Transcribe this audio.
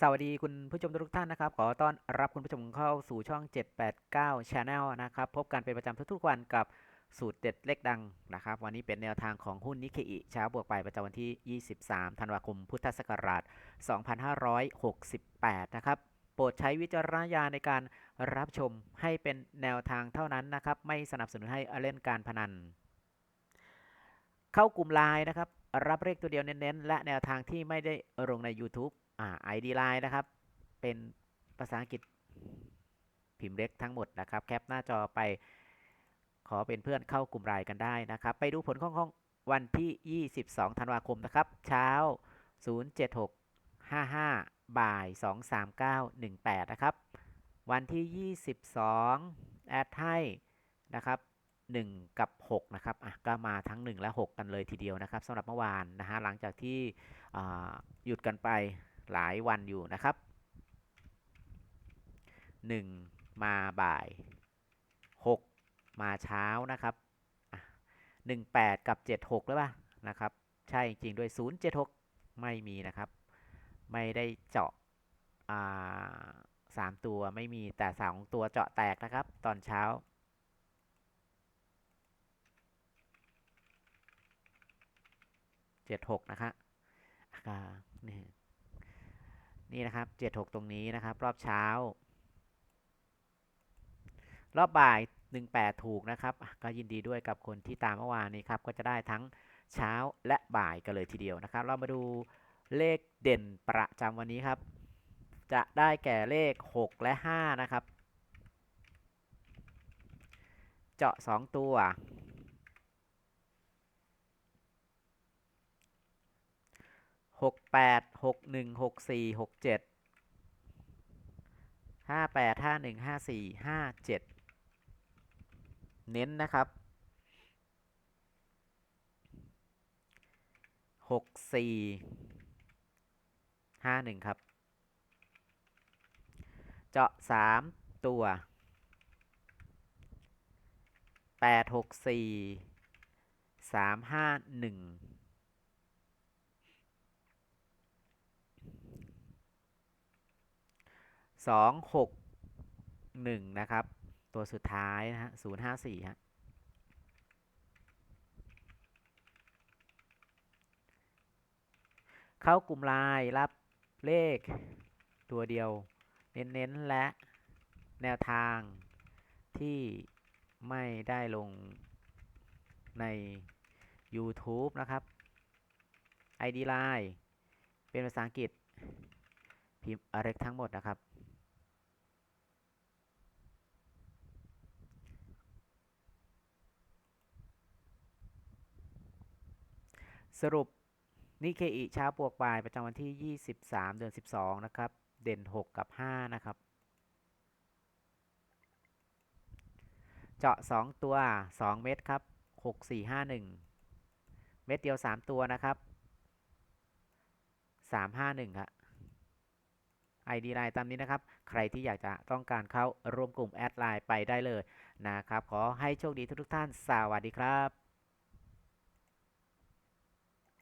สวัสดีคุณผู้ชมทุกท่านนะครับ ขอต้อนรับคุณผู้ชมเข้าสู่ช่อง 789 Channel นะครับ พบกันเป็นประจำทุกๆวันกับสูตรเด็ดเลขดังนะครับ วันนี้เป็นแนวทางของหุ้นนิเคอิเช้าบวกไปประจำวันที่ 23 ธันวาคม พุทธศักราช 2568 นะครับ โปรดใช้วิจารณญาณในการรับชมให้เป็นแนวทางเท่านั้นนะครับ ไม่สนับสนุนให้เล่นการพนัน เข้ากลุ่มไลน์นะครับ รับเลขตัวเดียวเน้นๆ และแนวทางที่ไม่ได้ลงใน YouTube อ่า ID Line นะครับ เป็นภาษาอังกฤษพิมพ์เล็กทั้งหมดนะครับ แคปหน้าจอไปขอเป็นเพื่อนเข้ากลุ่มไลน์กันได้นะครับ ไปดูผลของของวันที่ 22 ธันวาคมนะครับ เช้า 076 55 บ่าย 239 18 นะครับ วันที่ 22 แอดให้นะครับ 1 กับ 6 นะครับอะก็มาทั้ง 1 และ 6 กันเลยทีเดียวนะครับสำหรับเมื่อวานนะฮะหลังจากที่หยุดกันไป หลายวันอยู่นะครับ 1 มาบ่าย 6 มาเช้านะครับอะ18 กับ 76หรือเปล่านะครับ ใช่จริงด้วย 076 ไม่มีนะครับ ไม่ได้เจาะาสามตัวไม่มีแต่สองตัวเจาะแตกนะครับ ตอนเช้า76นะคะนี่ นี่นะครับ76ตรงนี้นะครับ รอบเช้า รอบบ่าย18ถูกนะครับ ก็ยินดีด้วยกับคนที่ตามเมื่อวานนี้ครับ ก็จะได้ทั้งเช้าและบ่ายกันเลยทีเดียวนะครับ เรามาดูเลขเด่นประจำวันนี้ครับ จะได้แก่เลข 6 และ 5 นะครับ เจาะ 2 ตัว หกแปดหกหนึ่งหกสี่หกเจ็ดห้าแปดห้าหนึ่งห้าสี่ห้าเจ็ดเน้นนะครับหกสี่ห้าหนึ่งครับ เจาะสามตัวแปดหกสี่สามห้าหนึ่ง สองหกหนึ่งนะครับ ตัวสุดท้ายนะฮะศูนย์ห้าสี่ฮะ เข้ากลุ่มไลน์รับเลขตัวเดียว เน้นๆ และแนวทางที่ไม่ได้ลงใน YouTube นะครับ ID Line เป็นภาษาอังกฤษ พิมพ์อะไรทั้งหมดนะครับ สรุปนิเคอิเช้าบวกบ่ายประจำวันที่ 23 เดือน 12 นะครับ เด่น 6 กับ 5 นะครับ เจาะ 2 ตัว 2 เม็ดครับ 6 4 5 1 เม็ดเดียว 3 ตัวนะครับ 3 5 1ครับ ID ไลน์ตามนี้นะครับ ใครที่อยากจะต้องการเข้าร่วมกลุ่มแอดไลน์ไปได้เลยนะครับ ขอให้โชคดีทุกๆท่าน สวัสดีครับ